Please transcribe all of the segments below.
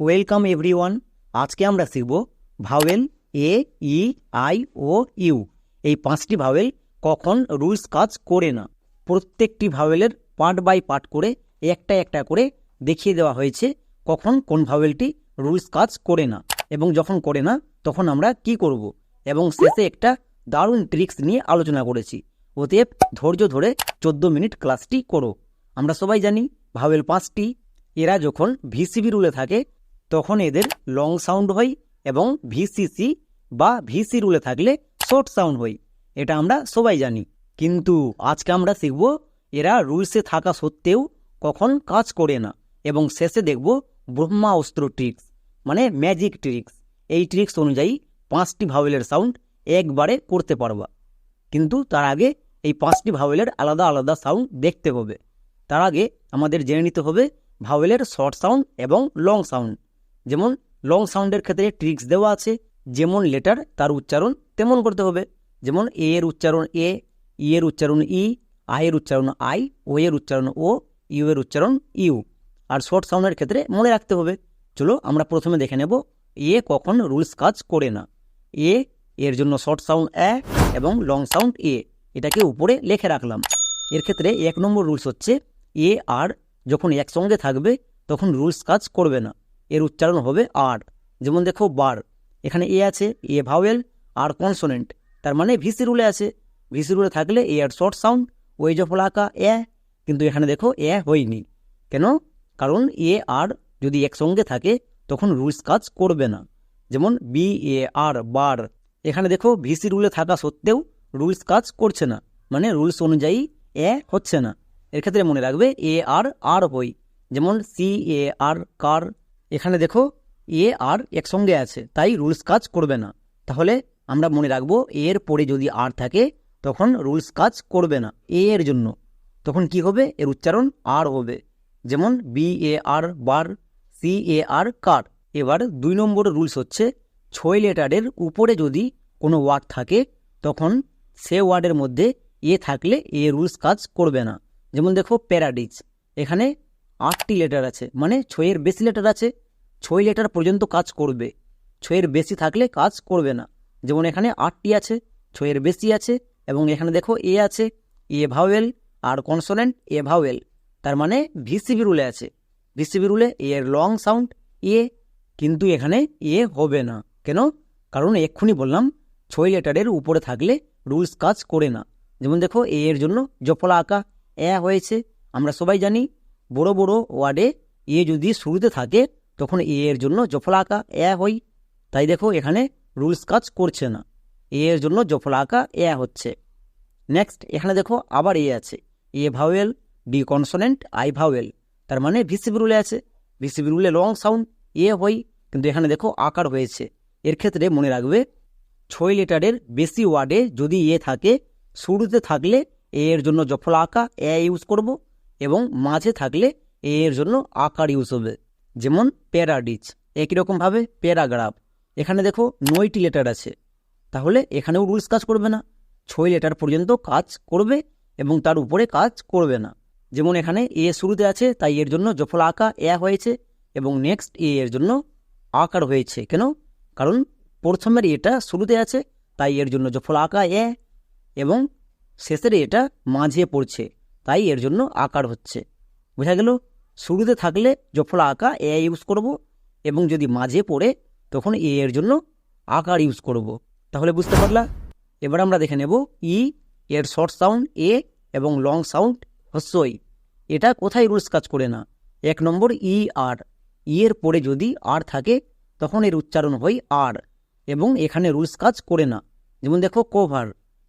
Welcome everyone. আজকে আমরা শিখব vowel A, E, I, O, U. এই পাঁচটি ভাওয়েল কখন রুলস কাজ করে না। প্রত্যেকটি ভাওয়েলের পার্ট বাই পার্ট করে একটা একটা করে দেখিয়ে দেওয়া হয়েছে কখন কোন ভাওয়েলটি রুলস কাজ করে না। এবং যখন করে না, তখন আমরা কি করব? এবং শেষে একটা দারুণ ট্রিক্স নিয়ে আলোচনা করেছি। অতএব ধৈর্য ধরে চোদ্দ মিনিট ক্লাসটি করো। আমরা সবাই জানি ভাওয়েল পাঁচটি। এরা যখন ভিসিবি রুলে থাকে তখন এদের লং সাউন্ড হয় এবং ভিসিসি বা ভিসি রুলে থাকলে শর্ট সাউন্ড হয়। এটা আমরা সবাই জানি। কিন্তু আজকে আমরা শিখব এরা রুলসে থাকা সত্ত্বেও কখন কাজ করে না এবং শেষে দেখব ব্রহ্মা অস্ত্র ট্রিক্স মানে ম্যাজিক ট্রিক্স এই ট্রিক্স অনুযায়ী পাঁচটি ভাওয়েলের সাউন্ড একবারে করতে পারবা। কিন্তু তার আগে এই পাঁচটি ভাওয়েলের আলাদা আলাদা সাউন্ড দেখতে হবে। তার আগে আমাদের জেনে নিতে হবে ভাওয়েলের শর্ট সাউন্ড এবং লং সাউন্ড যেমন লং সাউন্ডের ক্ষেত্রে ট্রিক্স দেওয়া আছে, যেমন লেটার তার উচ্চারণ তেমন করতে হবে। যেমন এ এর উচ্চারণ এ ই এর উচ্চারণ ই আই এর উচ্চারণ আই ও এর উচ্চারণ ও ইউ এর উচ্চারণ ইউ আর শর্ট সাউন্ডের ক্ষেত্রে মনে রাখতে হবে। চলো আমরা প্রথমে দেখে নেব এ কখন রুলস কাজ করে না। এ এর জন্য শর্ট সাউন্ড এ এবং লং সাউন্ড এ এটাকে উপরে লেখে রাখলাম। এর ক্ষেত্রে এক নম্বর রুলস হচ্ছে এ আর যখন একসঙ্গে থাকবে, তখন রুলস কাজ করবে না। এর উচ্চারণ হবে আর। যেমন দেখো, বার। এখানে এ আছে, এ ভাওয়েল, আর কনসোনেন্ট। তার মানে ভিসি রুলে আছে। ভিসি রুলে থাকলে এ আর শর্ট সাউন্ড, ওই জফলাকা এ। কিন্তু এখানে দেখো, এ হয়নি। কেন? কারণ এ আর যদি একসঙ্গে থাকে, তখন রুলস কাজ করবে না। যেমন বি, এ, আর, বার। এখানে দেখো, ভিসি রুলে থাকা সত্ত্বেও রুলস কাজ করছে না। মানে রুলস অনুযায়ী এ হচ্ছে না। এর ক্ষেত্রে মনে রাখবে, এ আর আর হই। যেমন সি, এ, আর, কার এখানে দেখো, এ আর একসঙ্গে আছে, তাই রুলস কাজ করবে না। তাহলে আমরা মনে রাখব, এর পরে যদি আর থাকে, তখন রুলস কাজ করবে না, এ এর জন্য। তখন কি হবে? এর উচ্চারণ আর হবে। যেমন, B A R bar, C এ আর কার। এবার দুই নম্বর রুলস হচ্ছে, ছয় লেটারের উপরে যদি কোনো ওয়ার্ড থাকে, তখন সে ওয়ার্ডের মধ্যে এ থাকলে এ রুলস কাজ করবে না। যেমন দেখো প্যারাডিজ এখানে আটটি লেটার আছে। মানে ছয়ের বেশি লেটার আছে, ছয় লেটার পর্যন্ত কাজ করবে। ছয়ের বেশি থাকলে কাজ করবে না। যেমন এখানে আটটি আছে, ছয়ের বেশি আছে, এবং এখানে দেখো এ আছে, A vowel R consonant A vowel তার মানে ভিসিবি রুলে আছে। ভিসিবি রুলে এর লং সাউন্ড এ, কিন্তু এখানে এ হবে না। কেন? কারণ এক্ষুনি বললাম, ছয় লেটারের উপরে থাকলে রুলস কাজ করে না। যেমন দেখো এ এর জন্য জফলা আঁকা, এ হয়েছে, আমরা সবাই জানি বড় বড় ওয়ার্ডে এ যদি শুরুতে থাকে, তখন এ এর জন্য জফলা আঁকা এ হই। তাই দেখো, এখানে রুলস কাজ করছে না। এ এর জন্য জফলা আঁকা এ হচ্ছে। নেক্সট, এখানে দেখো আবার এ আছে। A vowel D consonant I vowel. তার মানে ভিসিবি রুলে আছে। ভিসিবি রুলে লং সাউন্ড এ হই। কিন্তু এখানে দেখো আকার হয়েছে। এর ক্ষেত্রে মনে রাখবে, ছয় লিটারের বেশি ওয়ার্ডে যদি এ থাকে, শুরুতে থাকলে এ এর জন্য জফলা আঁকা এ ইউজ করব। এবং মাঝে থাকলে এ এর জন্য আকার ইউজ হবে। যেমন প্যারাডিচ একই রকমভাবে প্যারাগ্রাফ এখানে দেখো নয়টি লেটার আছে। তাহলে এখানেও রুলস কাজ করবে না। ছয় লেটার পর্যন্ত কাজ করবে এবং তার উপরে কাজ করবে না। যেমন এখানে এ শুরুতে আছে, তাই এর জন্য জফলা আঁকা এ হয়েছে এবং নেক্সট এ এর জন্য আকার হয়েছে। কেন? কারণ প্রথমের এটা শুরুতে আছে, তাই এর জন্য জফলা আঁকা এ এবং শেষের এটা মাঝে পড়ছে। তাই এর জন্য আকার হচ্ছে। বোঝা গেল? শুরুতে থাকলে জফলা আঁকা এ ইউজ করব এবং যদি মাঝে পড়ে, তখন এ এর জন্য আকার ইউজ করব। তাহলে বুঝতে পারলা? এবার আমরা দেখে নেব ই এর শর্ট সাউন্ড এ এবং লং সাউন্ড হস্যই। এটা কোথায় রুলস কাজ করে না? এক নম্বর ই আর ই এর পরে যদি আর থাকে, তখন এর উচ্চারণ হয় আর এবং এখানে রুলস কাজ করে না। যেমন দেখো কোভার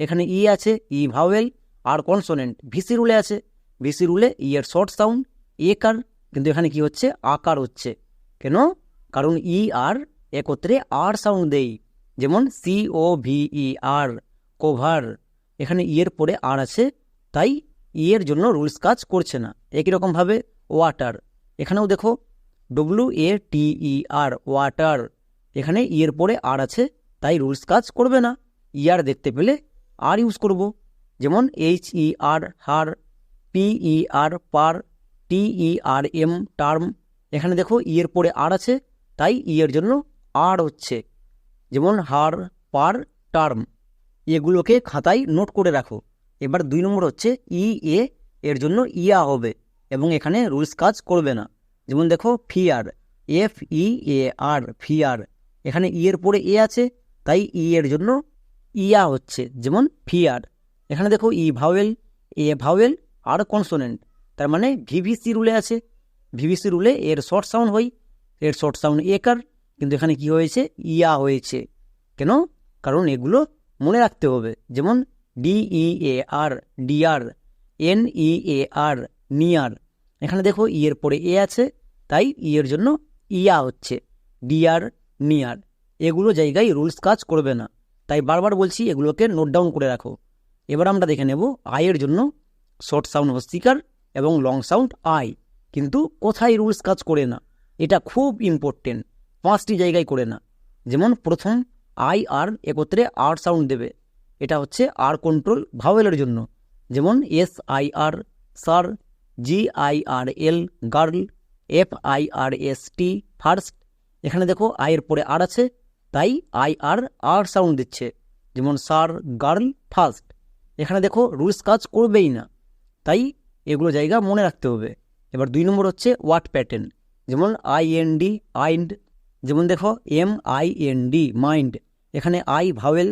এখানে ই আছে E vowel R consonant VC রুলে আছে। ভিসি রুলে ই এর শর্ট সাউন্ড এ কার কিন্তু এখানে কি হচ্ছে? আকার হচ্ছে। কেন? কারণ ই আর একত্রে আর সাউন্ড দেই। যেমন C O V E R cover এখানে ই এর পরে আর আছে, তাই ই এর জন্য রুলস কাজ করছে না। একই রকমভাবে ওয়াটার এখানেও দেখো W A T E R water এখানে ই এর পরে আর আছে, তাই রুলস কাজ করবে না। ই আর দেখতে পেলে আর ইউজ করব। যেমন H E R her P E R per T E R M term এখানে দেখো ইয়ের পরে আর আছে, তাই ইয়ের জন্য আর হচ্ছে। যেমন হার পার টার্ম এগুলোকে খাতায় নোট করে রাখো। এবার দুই নম্বর হচ্ছে ই এ এর জন্য ইয়া হবে এবং এখানে রুলস কাজ করবে না। যেমন দেখো fear F E A R fear এখানে ইয়ের পরে এ আছে, তাই ই এর জন্য ইয়া হচ্ছে। যেমন ফিয়ার এখানে দেখো E vowel A vowel R consonant তার মানে ভিভিসি রুলে আছে। ভিভিসি রুলে এর শর্ট সাউন্ড হয়। এর শর্ট সাউন্ড একার, কিন্তু এখানে কি হয়েছে? ইয়া হয়েছে। কেন? কারণ এগুলো মনে রাখতে হবে। যেমন D E A R dear N E A R near এখানে দেখো ই এর পরে এ আছে, তাই ই এর জন্য ইয়া হচ্ছে। ডিআর নিয়ার এগুলো জায়গায় রুলস কাজ করবে না। তাই বারবার বলছি এগুলোকে নোট ডাউন করে রাখো। এবার আমরা দেখে নেব আয়ের জন্য শর্ট সাউন্ড হস্তিকার এবং লং সাউন্ড আই কিন্তু কোথায় রুলস কাজ করে না? এটা খুব ইম্পর্টেন্ট পাঁচটি জায়গায় করে না। যেমন প্রথম আই আর একত্রে আর সাউন্ড দেবে। এটা হচ্ছে আর কন্ট্রোল ভাওয়েলের জন্য। যেমন S I R sir G I R L girl F I R S T first এখানে দেখো আয়ের পরে আর আছে। তাই আই আর আর সাউন্ড দিচ্ছে। যেমন সার গার্ল ফার্স্ট এখানে দেখো রুলস কাজ করবেই না। তাই এগুলো জায়গা মনে রাখতে হবে। এবার দুই নম্বর হচ্ছে ওয়াট প্যাটার্ন। যেমন আই এন ডি আইন্ড যেমন দেখো M I N D mind এখানে I vowel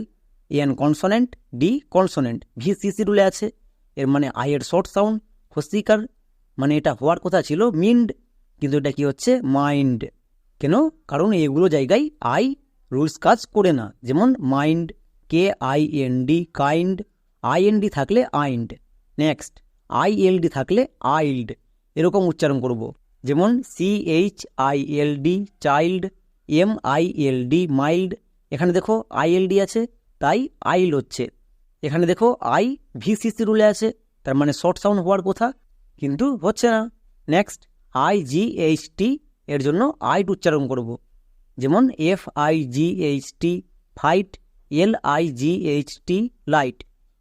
N consonant D consonant V CC রুলে আছে। এর মানে আই এর শর্ট সাউন্ড হস্তিকার মানে এটা হওয়ার কথা ছিল মিন্ড কিন্তু এটা কি হচ্ছে মাইন্ড কেন? কারণ এগুলো জায়গায় আই রুলস কাজ করে না। যেমন mind K I N D kind I N D থাকলে আইন্ড নেক্সট আইএলডি থাকলে আইল্ড এরকম উচ্চারণ করব। যেমন C H I L D child M I L D mild এখানে দেখো আই এল ডি আছে, তাই আইল হচ্ছে। এখানে দেখো আই ভিসিসি রুলে আছে, তার মানে শর্ট সাউন্ড হওয়ার কথা, কিন্তু হচ্ছে না। Next I G H T এর জন্য আইট উচ্চারণ করব। যেমন F I G H T fight L I G H T light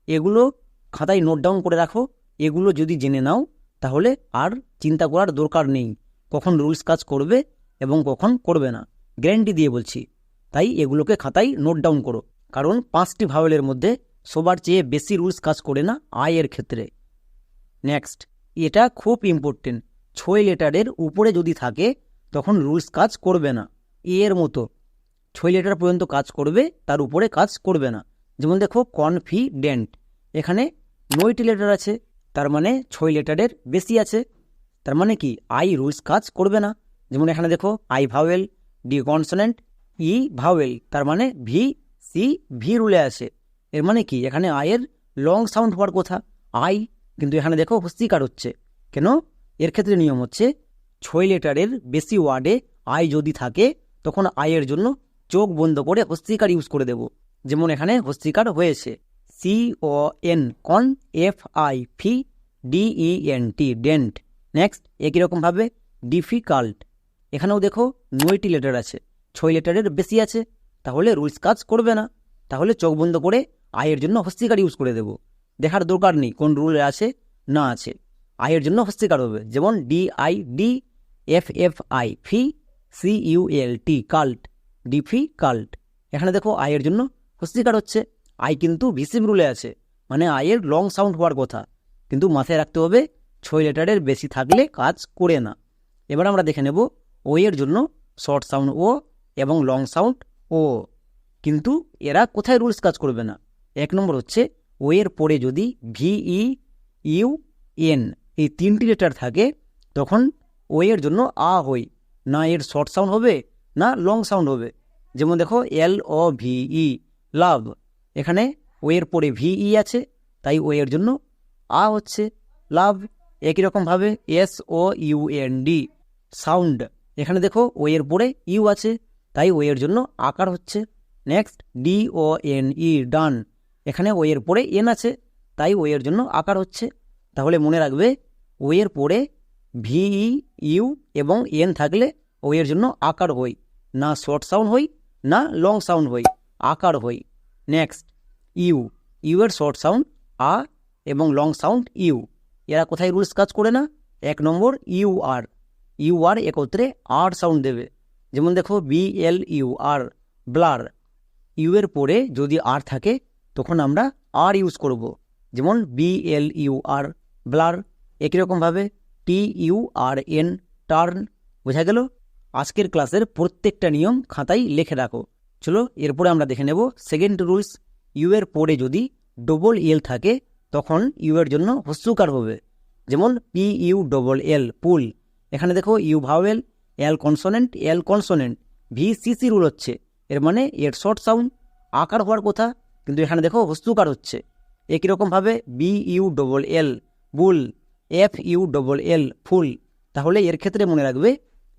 এগুলো খাতায় নোট ডাউন করে রাখো। এগুলো যদি জেনে নাও, তাহলে আর চিন্তা করার দরকার নেই। কখন রুলস কাজ করবে এবং কখন করবে না। গ্যারেন্টি দিয়ে বলছি। তাই এগুলোকে খাতায় নোট ডাউন করো। কারণ পাঁচটি ভাওয়েলের মধ্যে সবার চেয়ে বেশি রুলস কাজ করে না আয়ের ক্ষেত্রে। নেক্সট এটা খুব ইম্পর্টেন্ট ছয় লেটারের উপরে যদি থাকে, তখন রুলস কাজ করবে না। এর মতো। ছয় লেটার পর্যন্ত কাজ করবে, তার উপরে কাজ করবে না। যেমন দেখো কনফিডেন্ট এখানে নয়টি লেটার আছে, তার মানে ছয় লেটারের বেশি আছে। তার মানে কি? আই রুলস কাজ করবে না। যেমন এখানে দেখো I vowel D consonant E vowel তার মানে ভি সি ভি রুলে আছে। এর মানে কি? এখানে আয়ের লং সাউন্ড হওয়ার কথা। আই কিন্তু এখানে দেখো হস্তিকার হচ্ছে। কেন? এর ক্ষেত্রে নিয়ম হচ্ছে, ছয় লেটারের বেশি ওয়ার্ডে আই যদি থাকে, তখন আয়ের জন্য চোখ বন্ধ করে হস্তিকার ইউজ করে দেব। যেমন এখানে হস্তিকার হয়েছে। C O N con F I fi D E N T dent next একই রকমভাবে ডিফিকাল্ট এখানেও দেখো নয়টি লেটার আছে। ছয় লেটারের বেশি আছে। তাহলে রুলস কাজ করবে না। তাহলে চোখ বন্ধ করে আয়ের জন্য হস্তিকার ইউজ করে দেব। দেখার দরকার নেই কোন রুলে আছে না আছে। আয়ের জন্য হস্তিকার হবে। যেমন D I D F F I fi C U L T cult diffi cult এখানে দেখো আয়ের জন্য হস্তিকার হচ্ছে। আই কিন্তু ভিসিম রুলে আছে। মানে আয়ের লং সাউন্ড হওয়ার কথা। কিন্তু মাথায় রাখতে হবে, ছয় লেটারের বেশি থাকলে কাজ করে না। এবার আমরা দেখে নেব ও এর জন্য শর্ট সাউন্ড ও এবং লং সাউন্ড ও। কিন্তু এরা কোথায় রুলস কাজ করবে না? এক নম্বর হচ্ছে ও এর পরে যদি ভিই ইউ এন এই তিনটি লেটার থাকে, তখন ও এর জন্য আ হই না এর শর্ট সাউন্ড হবে, না লং সাউন্ড হবে। যেমন দেখো এল ও ভিই লাভ। এখানে ওয়ের পরে ভিই আছে, তাই ও এর জন্য আ হচ্ছে লাভ। একই রকমভাবে S, O, U, N, D, sound. এখানে দেখো ও এর পরে ইউ আছে, তাই ও এর জন্য আকার হচ্ছে। Next, D, O, N, E, done. এখানে ও এর পরে এন আছে, তাই ও এর জন্য আকার হচ্ছে। তাহলে মনে রাখবে, ও এর পরে ভিই ইউ এবং এন থাকলে ও এর জন্য আকার হই। না শর্ট সাউন্ড হই, না লং সাউন্ড হই। আকার হই। Next U. ইউ এর শর্ট সাউন্ড, আ এবং লং সাউন্ড, ইউ। এরা কোথায় রুলস কাজ করে না? এক নম্বর, ইউ আর। ইউ আর একত্রে আর সাউন্ড দেবে। যেমন দেখো, B L U R, blur. U এর পরে যদি আর থাকে, তখন আমরা আর ইউজ করব। যেমন, B L U R, blur. একই রকমভাবে T U R N, turn. বোঝা গেল? আজকের ক্লাসের প্রত্যেকটা নিয়ম খাতায় লিখে রাখো। চলো এরপরে আমরা দেখে নেব সেকেন্ড রুলস ইউ এর পরে যদি ডবল এল থাকে, তখন ইউ এর জন্য হস্যকার হবে। যেমন P U double L pull এখানে দেখো U vowel L consonant L consonant V C rule হচ্ছে। এর মানে এর শর্ট সাউন্ড আকার হওয়ার কথা, কিন্তু এখানে দেখো হস্তুকার হচ্ছে। একই রকমভাবে B U double L bull F U double L full তাহলে এর ক্ষেত্রে মনে রাখবে,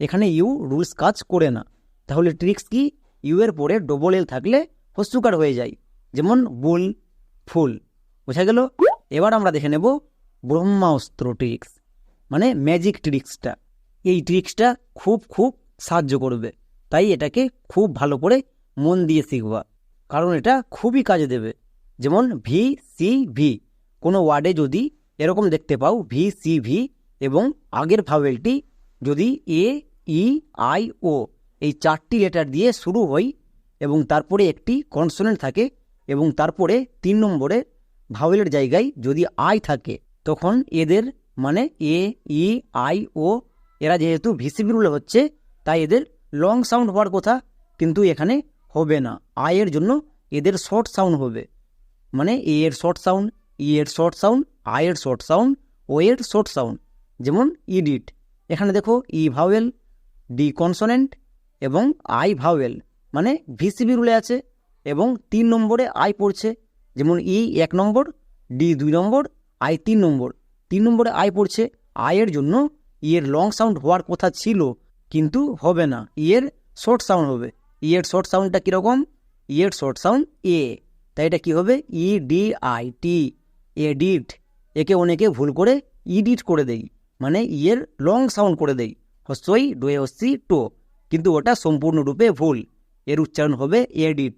এখানে ইউ রুলস কাজ করে না। তাহলে ট্রিক্স কি? ইউ এর পরে ডবল এল থাকলে হস্তুকার হয়ে যায়। যেমন বুল, ফুল। বোঝা গেল? এবার আমরা দেখে নেব ব্রহ্মাস্ত্র ট্রিক্স মানে ম্যাজিক ট্রিক্সটা এই ট্রিক্সটা খুব খুব সাহায্য করবে। তাই এটাকে খুব ভালো করে মন দিয়ে শিখবা। কারণ এটা খুবই কাজে দেবে। যেমন ভি সি ভি কোনো ওয়ার্ডে যদি এরকম দেখতে পাও ভি সি ভি এবং আগের ভাওয়েলটি যদি এ ই আই ও এই চারটি লেটার দিয়ে শুরু হয় এবং তারপরে একটি কনসোনেন্ট থাকে এবং তারপরে তিন নম্বরে ভাওয়েলের জায়গায় যদি আই থাকে, তখন এদের মানে এ, ই, আই, ও, এরা যেহেতু ভিসিবি রুলে হচ্ছে, তাই এদের লং সাউন্ড হওয়ার কথা কিন্তু এখানে হবে না। আয়ের জন্য এদের শর্ট সাউন্ড হবে। মানে এ এর শর্ট সাউন্ড ই এর শর্ট সাউন্ড আয়ের শর্ট সাউন্ড ও এর শর্ট সাউন্ড যেমন ইডিট এখানে দেখো ই ভাওয়েল ডি কনসোনেন্ট এবং আই ভাওয়েল মানে ভিসিবি রুলে আছে এবং তিন নম্বরে আই পড়ছে। যেমন ই এক নম্বর ডি দুই নম্বর আই তিন নম্বর। তিন নম্বরে আই পড়ছে। আয়ের জন্য ই এর লং সাউন্ড হওয়ার কথা ছিল, কিন্তু হবে না। ই এর শর্ট সাউন্ড হবে। ই এর শর্ট সাউন্ডটা কীরকম? ই এর শর্ট সাউন্ড এ তাই এটা কী হবে? E D I T edit একে অনেকে ভুল করে ইডিট করে দেই। মানে ই এর লং সাউন্ড করে দেই। হস্যই ডোয়ে হস্যি, টো। কিন্তু ওটা সম্পূর্ণরূপে ভুল। এর উচ্চারণ হবে এডিট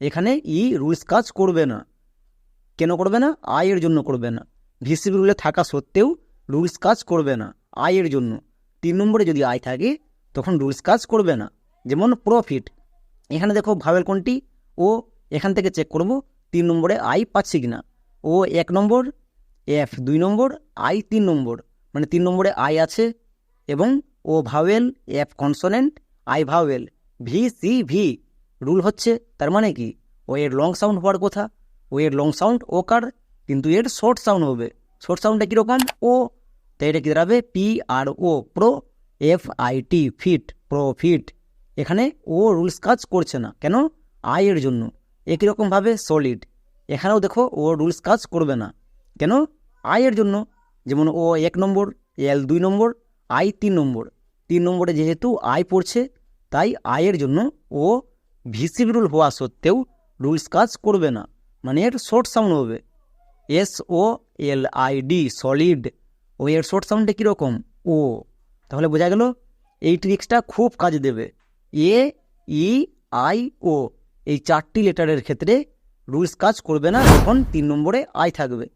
এখানে ই রুলস কাজ করবে না। কেন করবে না? আয়ের জন্য করবে না। ভিসিবি রুলে থাকা সত্ত্বেও রুলস কাজ করবে না আয়ের জন্য। তিন নম্বরে যদি আয় থাকে, তখন রুলস কাজ করবে না। যেমন প্রফিট এখানে দেখো ভাবেল কোনটি? ও, এখান থেকে চেক করব, তিন নম্বরে আই পাচ্ছি কিনা। ও, এক নম্বর। এফ দুই নম্বর। আই তিন নম্বর। মানে তিন নম্বরে আই আছে এবং O vowel F consonant I vowel, V C V. Rule হচ্ছে, তার মানে কি? ও এর লং সাউন্ড হওয়ার কথা, ও এর লং সাউন্ড ও কার? কিন্তু এর শর্ট সাউন্ড হবে। শর্ট সাউন্ডটা কীরকম? ও তাই এটা কী দাঁড়াবে? P R O pro F I T fit profit এখানে ও রুলস কাজ করছে না। কেন? আয়ের জন্য। একই রকমভাবে সলিড এখানেও দেখো, ও রুলস কাজ করবে না। কেন? আয়ের জন্য। যেমন ও এক নম্বর এল দুই নম্বর আই তিন নম্বর। তিন নম্বরে যেহেতু আয় পড়ছে তাই আয়ের জন্য ও ভিসিবি রুল হওয়া সত্ত্বেও রুলস কাজ করবে না মানে এর শর্ট সাউন্ড হবে। S O L I D solid O এর শর্ট সাউন্ডটা কীরকম? ও। তাহলে বোঝা গেল এই ট্রিক্সটা খুব কাজে দেবে। এ, ই, আই, ও এই চারটি লেটারের ক্ষেত্রে রুলস কাজ করবে না, যখন তিন নম্বরে আই থাকবে।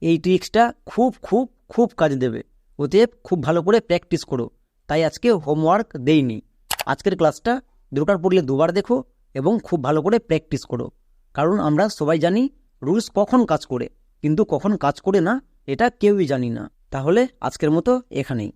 এই ট্রিক্সটা খুব খুব খুব কাজে দেবে। অতএব খুব ভালো করে প্র্যাকটিস করো। তাই আজকে হোমওয়ার্ক দেইনি। আজকের ক্লাসটা দুটার পড়লে দুবার দেখো এবং খুব ভালো করে প্র্যাকটিস করো। কারণ আমরা সবাই জানি রুলস কখন কাজ করে, কিন্তু কখন কাজ করে না, এটা কেউই জানি না। তাহলে আজকের মতো এখানেই।